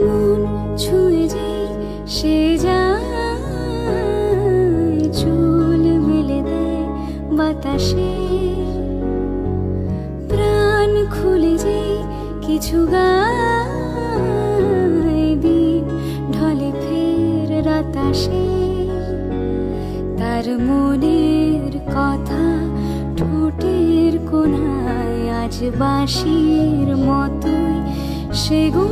মন ছুঁয়ে যেই সে যায়, চুল দেয় বাতাসে। প্রাণ খুলে যেই কিছু দিন ঢলে ফের রাতাসে। তার মনের কথা ঠোঁটের আজ মতোই, সে গুনগুনায়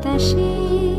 的心。